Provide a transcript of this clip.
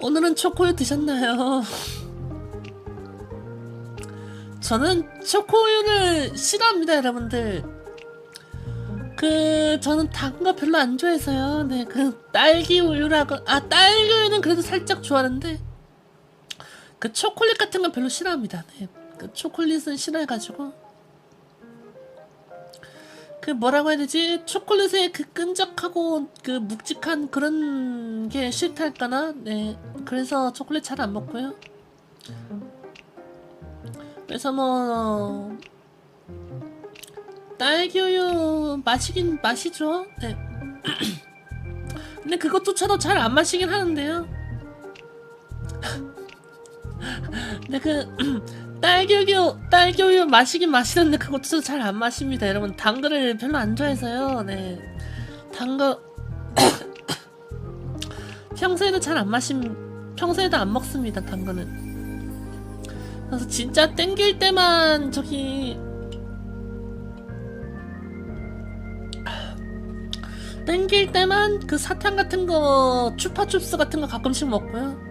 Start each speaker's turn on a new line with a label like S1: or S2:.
S1: 오늘은 초코우유 드셨나요? 저는 초코우유를 싫어합니다, 여러분들. 그 저는 단 거 별로 안 좋아해서요. 네, 그 딸기 우유라고 아 딸기 우유는 그래도 살짝 좋아하는데 그 초콜릿 같은 건 별로 싫어합니다. 네, 그 초콜릿은 싫어해가지고 그 뭐라고 해야 되지? 초콜릿의 그 끈적하고 그 묵직한 그런 게 싫달까나? 네, 그래서 초콜릿 잘 안 먹고요. 그래서 뭐 딸기 우유 마시긴 마시죠. 네. 근데 그것조차도 잘 안 마시긴 하는데요. 근데 그 딸기 우유 딸기 우유 마시긴 마시는데 그것도 잘 안 마십니다. 여러분 단 거를 별로 안 좋아해서요. 네. 단 거 평소에도 잘 안 마심 평소에도 안 먹습니다. 단 거는. 그래서 진짜 땡길 때만 저기 땡길 때만 그 사탕 같은 거 추파춥스 같은 거 가끔씩 먹고요.